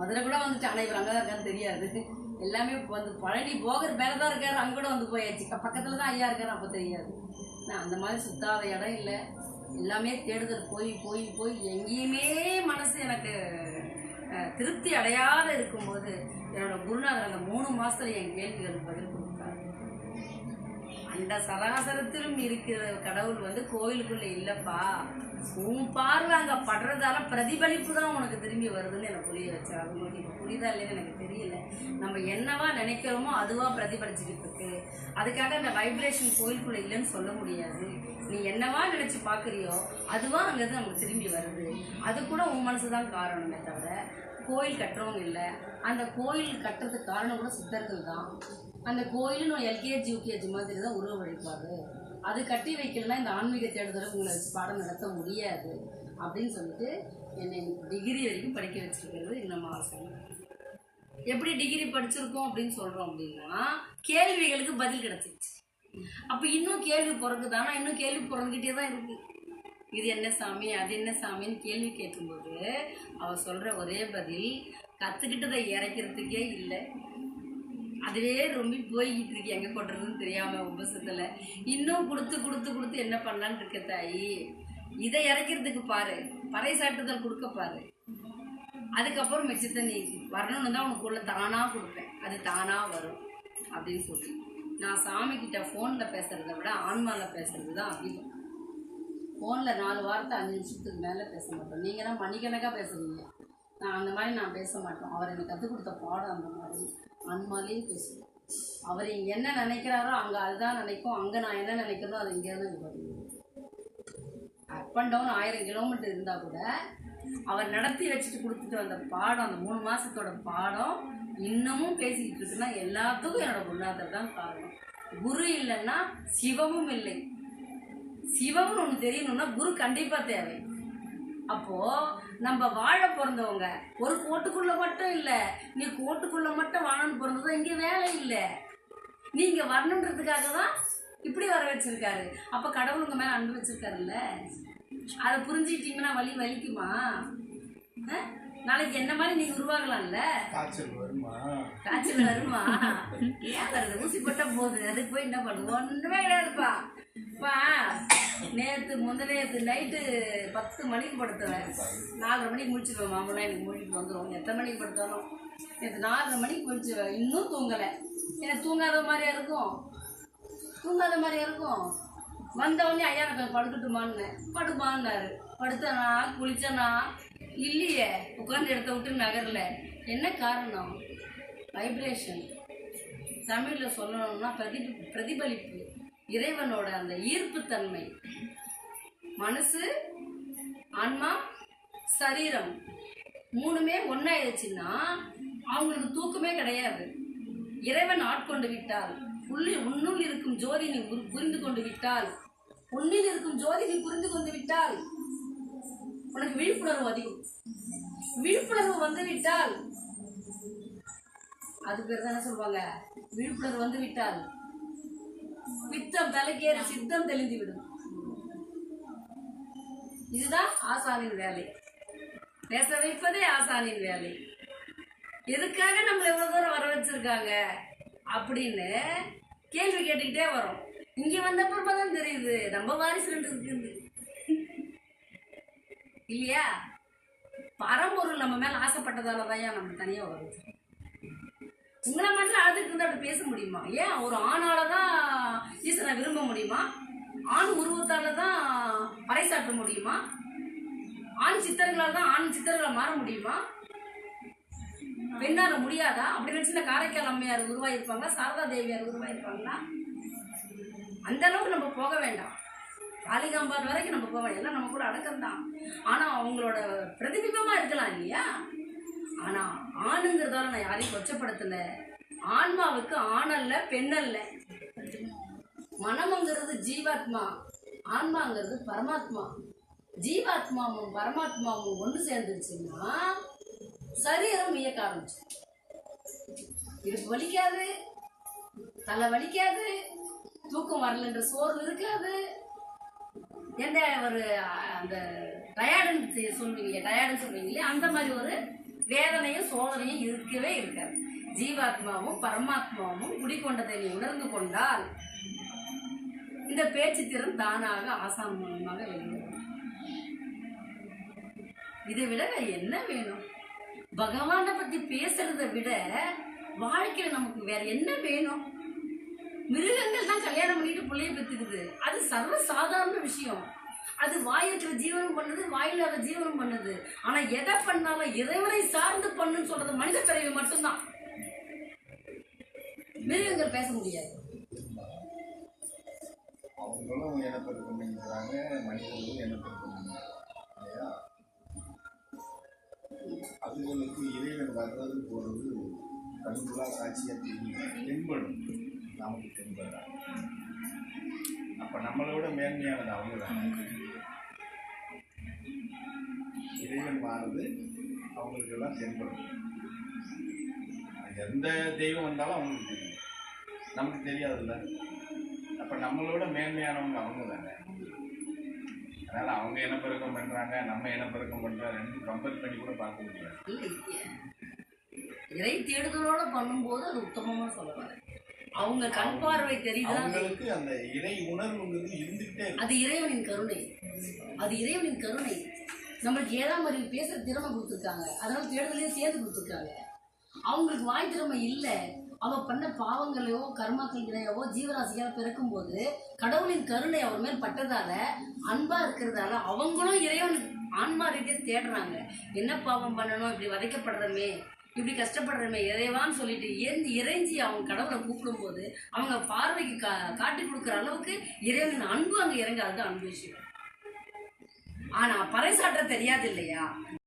மதுரை கூட வந்துட்டு ஆனால் இவர் அங்கே தான் இருக்கான்னு தெரியாது. எல்லாமே வந்து பழனி போகிற மேலே தான் இருக்காரு அங்கே கூட வந்து போயாச்சு. பக்கத்தில் தான் ஐயா இருக்காரு அப்போ தெரியாது. நான் அந்த மாதிரி சுத்தாத இடம் இல்லை. எல்லாமே தேடுதல். போய் போய் போய் எங்கேயுமே மனசு எனக்கு திருப்தி அடையாத இருக்கும்போது என்னோட குருநாதர் அந்த மூணு மாதத்தில் என் கேள்விகளுக்கு பதில் கொடுத்தாரு அந்த சராசரத்திலும் இருக்கிற கடவுள் வந்து கோயிலுக்குள்ள இல்லப்பா. உன் பார்வை அங்க படுறதால பிரதிபலிப்பு தான் உனக்கு திரும்பி வருதுன்னு எனக்கு புரிய வச்சார். அது உங்களுக்கு இப்போ புரியுதா இல்லைன்னு எனக்கு தெரியல. நம்ம என்னவா நினைக்கிறோமோ அதுவா பிரதிபலிச்சுக்கிட்டு இருக்கு. அதுக்காக அந்த வைப்ரேஷன் கோயிலுக்குள்ள இல்லைன்னு சொல்ல முடியாது. நீ என்னவா நினைச்சு பாக்குறியோ அதுவா அங்கிருந்து நமக்கு திரும்பி வருது. அது கூட உன் மனசு தான் காரணமே தவிர கோயில் கட்டுறவங்க இல்லை. அந்த கோயில் கட்டுறதுக்கு காரணம் கூட சித்தர்கள் தான். அந்த கோயிலும் எல்கேஜி யூகேஜி மாதிரி தான் உருவ வழிபாடு அது கட்டி வைக்கலன்னா இந்த ஆன்மீக தேடுதலுக்கு உங்களை வச்சு பாடம் நடத்த முடியாது அப்படின்னு சொல்லிட்டு என்னை டிகிரி வரைக்கும் படிக்க வச்சிருக்கிறது இன்னும் ஆசை எப்படி டிகிரி படிச்சிருக்கோம் அப்படின்னு சொல்கிறோம் அப்படின்னா கேள்விகளுக்கு பதில் கிடைச்சிருச்சு. அப்போ இன்னும் கேள்வி பிறகுதானா இன்னும் கேள்வி பிறந்துக்கிட்டே தான் இருக்கு. இது என்ன சாமி? அது என்ன சாமின்னு கேள்வி கேட்கும்போது அவள் சொல்கிற ஒரே பதில் கற்றுக்கிட்டதை இறைக்கிறதுக்கே இல்லை. அதுவே ரொம்ப போய்கிட்டு இருக்கு. எங்கே கொட்டுறதுன்னு தெரியாம உபசத்தில். இன்னும் கொடுத்து கொடுத்து கொடுத்து என்ன பண்ணலான்னு இருக்க தாயி? இதை இறைக்கிறதுக்கு பாரு. பறை சாட்டுதல் கொடுக்க பாரு. அதுக்கப்புறம் மிச்சத்தை நீ வரணும்னு தான் உனக்குள்ளே தானாக கொடுப்பேன். அது தானாக வரும் அப்படின்னு சொல்லி. நான் சாமி கிட்ட பேசுகிறத பேசுறதை விட ஆன்மாவில் பேசுறது தான் அதிகம். ஃபோனில் நாலு வார்த்தை அஞ்சு நிமிஷத்துக்கு மேலே பேச மாட்டோம். நீங்கள் தான் மணிக்கணக்காக பேசுறீங்க. நான் அந்த மாதிரி நான் பேச மாட்டோம். அவர் எனக்கு கற்றுக் கொடுத்த பாடம் அந்த மாதிரி. அன்மாலையும் பேசுவோம். அவர் என்ன நினைக்கிறாரோ அங்கே அதுதான் நினைக்கும். அங்கே நான் என்ன நினைக்கிறதோ அது இங்கே தான் பதிவு அப் அண்ட் டவுன் ஆயிரம் கிலோமீட்டர் இருந்தால் கூட அவர் நடத்தி வச்சுட்டு கொடுத்துட்டு வந்த பாடம் அந்த மூணு மாசத்தோட பாடம் இன்னமும் பேசிக்கிட்டு இருக்குன்னா எல்லாத்துக்கும் என்னோட குருநாதர் தான் காரணம். குரு இல்லைன்னா சிவமும் இல்லை. சிவம்னு ஒன்று தெரியணும்னா குரு கண்டிப்பா தேவை. அப்போ நம்ம வாழ பிறந்தவங்க ஒரு கோட்டுக்குள்ள மட்டும் இல்ல நீ கோட்டுக்குள்ள மட்டும் வாழணும்னு பிறந்ததும் இங்க வேலை இல்ல. நீங்க வரணுன்றதுக்காக தான் இப்படி வர வச்சிருக்காரு. அப்ப கடவுள் உங்க மேல அன்பு வச்சிருக்காருல்ல? அதை புரிஞ்சுக்கிட்டீங்கன்னா வலி வலிக்குமா? நாளைக்கு என்ன மாதிரி நீங்க உருவாகலாம்ல? காய்ச்சல் வருமா? ஏன் வருது ஊசி போட்டா போகுது அதுக்கு போய் என்ன பண்ணுவோம் ஒன்றுமே கிடையாதுப்பா. பா நேற்று முந்த நேற்று நைட்டு பத்து மணிக்கு படுத்துவேன். நாலரை மணிக்கு முடிச்சிருவேன் மாமனா எனக்கு மூழ்கிட்டு வந்துடும் எத்தனை மணிக்கு படுத்தாலும்? நேற்று நாலரை மணிக்கு முடிச்சிருவேன் இன்னும் தூங்கலை. எனக்கு தூங்காத மாதிரியா இருக்கும். தூங்காத மாதிரியா இருக்கும். வந்தவொடனே ஐயா எனக்கு படுக்கட்டுமான்னு. படுப்பான்னாரு. படுத்தனா குளிச்சனா இல்லையே. உட்காந்து இடத்த விட்டு நகரல. என்ன காரணம்? வைப்ரேஷன் தமிழில் சொல்லணும்னா பிரதி பிரதிபலிப்பு. இறைவனோட அந்த ஈர்ப்புத்தன்மை. மனசு ஆன்மா சரீரம் மூணுமே ஒன்றாயிடுச்சுன்னா அவங்களுக்கு தூக்கமே கிடையாது. இறைவன் ஆட்கொண்டு விட்டால் உள்ளி உன்னுள் இருக்கும் ஜோதி நீ புரிந்து கொண்டு விட்டால் உன்னில் இருக்கும் ஜோதி நீ புரிந்து கொண்டு விட்டால் உனக்கு விழிப்புணர்வு அதிகம். விழிப்புணர்வு வந்து விட்டால் அது பேர் தானே சொல்லுவாங்க? விழிப்புணர்வு வந்து விட்டால் பித்தம் தலைக்கேறி சித்தம் தெளிந்து விடும். இதுதான் ஆசானின் வேலை. பேச வைப்பதே ஆசானின் வேலை. எதுக்காக நம்மளை எவ்வளவு தூரம் வர வச்சிருக்காங்க? அப்படின்னு கேள்வி கேட்டுக்கிட்டே வரோம். இங்க வந்தப்பறமா தான் தெரியுது. நம்ம வாரிசு ரெண்டு இருக்குது இல்லையா? பரம்பொருள் நம்ம மேல ஆசைப்பட்டதால தான் நம்ம தனியா வரும் உங்களை மட்டும் அழுதுட்டு வந்து அப்படி பேச முடியுமா? ஏன் ஒரு ஆணால தான் ஈசனை விரும்ப முடியுமா? ஆண் உருவத்தால தான் பறைசாற்ற முடியுமா? ஆண் சித்தர்களால் தான் ஆண் சித்தர்களை மாற முடியுமா? பெண்ணால முடியாதா? அப்படி நினைச்சு காரைக்கால் அம்மையார் உருவாயிருப்பாங்க சாரதா தேவியார் உருவாயிருப்பாங்களா? அந்த அளவுக்கு நம்ம போக வேண்டாம். காளிகாம்பாள் வரைக்கும் நம்ம போக வேண்டாம். எல்லாம் நம்ம கூட அடக்கம் தான். ஆனால் அவங்களோட பிரதிபிம்பமாக இருக்கலாம் இல்லையா? ஆனா ஆணுங்கிறதால நான் யாரையும் கொச்சப்படுத்தல. ஆன்மாவுக்கு ஆணல்ல பெண்ணல்ல மனம்ங்கிறது ஜீவாத்மா ஆன்மாங்கிறது பரமாத்மா. ஜீவாத்மாவும் பரமாத்மாவும் ஒன்று சேர்ந்துருச்சுன்னா சரீரம் இயக்க ஆரம்பிச்சு இடுப்பு வலிக்காது தலை வலிக்காது தூக்கம் வரலன்ற சோர்வு இருக்காது. எந்த ஒரு அந்த டயர்டுன்னு சொல்லுவீங்க டயர்டுன்னு சொல்லுவீங்க அந்த மாதிரி ஒரு வேதனையும் சோதனையும் இருக்கவே இருக்காது. ஜீவாத்மாவும் பரமாத்மாவும் குடிக்கொண்டதை நீ உணர்ந்து கொண்டால் இந்த பேச்சு திறன் தானாக ஆசான் மூலமாக வெளிவரும் இதை விட என்ன வேணும்? பகவானை பத்தி பேசுறதை விட வாழ்க்கையில நமக்கு வேற என்ன வேணும்? மிருகங்கள் தான் கல்யாணம் பண்ணிட்டு பிள்ளைய பெற்றுக்குது. அது சர்வ சாதாரண விஷயம். அது வாய் இருக்கிற ஜீவனம் பண்ணுது வாயில்லாத ஜீவனம் பண்ணுது. ஆனா எதை பண்ணாலும் இறைவனை சார்ந்து பண்ணுன்னு சொல்றது மனித பிறவி மட்டும்தான். மிருகங்கள் பேச முடியாது. அவங்களும் இனப்பெருக்கம் பண்ணிக்கிறாங்க மனிதர்களும் இனப்பெருக்கம் பண்ணிக்கிறாங்க இல்லையா அதுகளுக்கு இறைவன் வர்றது போகிறது கண்குள்ளா காட்சியாக தெரியும் தென்படும். நமக்கு தென்படுறாங்க அப்போ நம்மளை விட மேன்மையானது அவங்க தானே இறைவன் மாறுது அவங்களுக்கெல்லாம் தென்படும். எந்த தெய்வம் வந்தாலும் அவங்களுக்கு தெரியும். நமக்கு தெரியாதுல்ல. அப்போ நம்மளோட மேன்மையானவங்க அவங்க தானே. அதனால் அவங்க இனப்பெருக்கம் பண்ணுறாங்க நம்ம இனப்பெருக்கம் பண்ணுறோம் ரெண்டும் கம்பேர் பண்ணி கூட பார்க்க முடியாது. இறை தேடுதலோட பண்ணும்போது அது உத்தமமா சொல்லுவாங்க அவங்க கண் பார்வை தெரியுதா? அந்த இறை உணர்வுங்கிறது இருந்துகிட்டே அது இறைவனின் கருணை. அது இறைவனின் கருணை. நம்மளுக்கு ஏழாம் அறிவு பேசுற திறமை கொடுத்துருக்காங்க. அதனால தேடுதலையும் சேர்த்து கொடுத்துருக்காங்க. அவங்களுக்கு வாய் திறமை இல்லை. அவ பண்ண பாவங்களையோ கர்மாக்களையோ ஜீவராசியாக பிறக்கும்போது கடவுளின் கருணை அவர் மேல் பட்டதால அன்பா இருக்கிறதால அவங்களும் இறைவன் ஆன்மா ரீதியாக தேடுறாங்க. என்ன பாவம் பண்ணணும்? இப்படி வதைக்கப்படுறமே. இப்படி கஷ்டப்படுறமே இறைவான்னு சொல்லிட்டு ஏந்தி இறைஞ்சி அவங்க கடவுளை கூப்பிடும்போது அவங்க பார்வைக்கு கா காட்டி கொடுக்குற அளவுக்கு இறைவன் அன்பு அங்கே இறங்காது அன்பு விஷயம். ஆனா பறைசாற்ற தெரியாது இல்லையா?